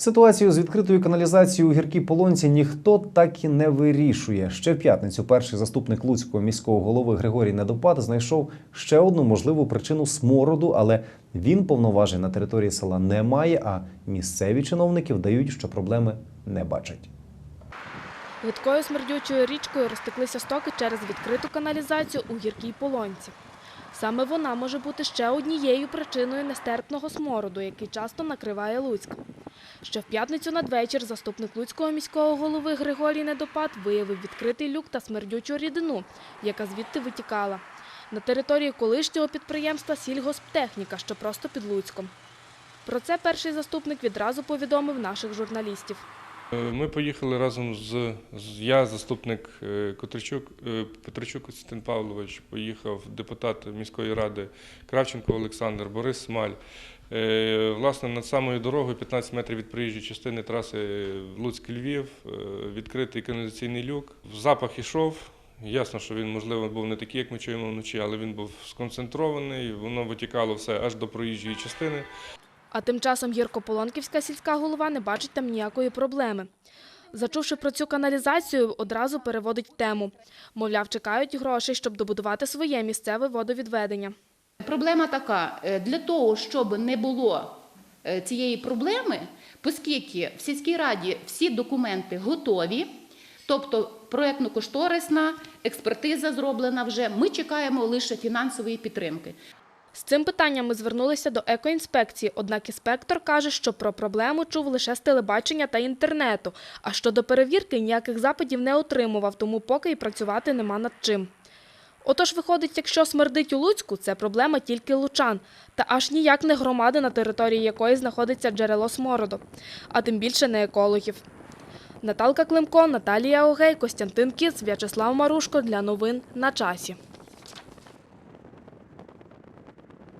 Ситуацію з відкритою каналізацією у гіркій полонці ніхто так і не вирішує. Ще в п'ятницю перший заступник Луцького міського голови Григорій Недопад знайшов ще одну можливу причину смороду, але він повноважень на території села не має. А місцеві чиновники вдають, що проблеми не бачать. Гидкою смердючою річкою розтеклися стоки через відкриту каналізацію у гіркій полонці. Саме вона може бути ще однією причиною нестерпного смороду, який часто накриває Луцьк. Ще в п'ятницю надвечір заступник Луцького міського голови Григорій Недопад виявив відкритий люк та смердючу рідину, яка звідти витікала. На території колишнього підприємства «Сільгосптехніка», що просто під Луцьком. Про це перший заступник відразу повідомив наших журналістів. Е, Ми поїхали разом з, я, заступник е, Котричук, е, Петричук Костянтин Павлович, поїхав депутат міської ради Кравченко Олександр, Борис Смаль. Власне, над самою дорогою, 15 метрів від проїжджої частини траси Луцьк-Львів, е, відкритий каналізаційний люк. Запах ішов. Ясно, що він, можливо, був не такий, як ми чуємо вночі, але він був сконцентрований, воно витікало все аж до проїжджої частини. А тим часом Гіркополонківська сільська голова не бачить там ніякої проблеми. Зачувши про цю каналізацію, одразу переводить тему. Мовляв, чекають грошей, щоб добудувати своє місцеве водовідведення. Проблема така: е, для того, щоб не було е, цієї проблеми, оскільки в сільській раді всі документи готові, тобто проєктно-кошторисна експертиза зроблена вже, ми чекаємо лише фінансової підтримки. З цим питанням ми звернулися до екоінспекції, однак інспектор каже, що про проблему чув лише з телебачення та інтернету, а щодо перевірки ніяких запитів не отримував, тому поки й працювати нема над чим. Отож, виходить, якщо смердить у Луцьку, це проблема тільки лучан, та аж ніяк не громади, на території якої знаходиться джерело смороду, а тим більше не екологів. Наталка Климко, Наталія Огей, Костянтин Кіц, В'ячеслав Марушко для новин на часі.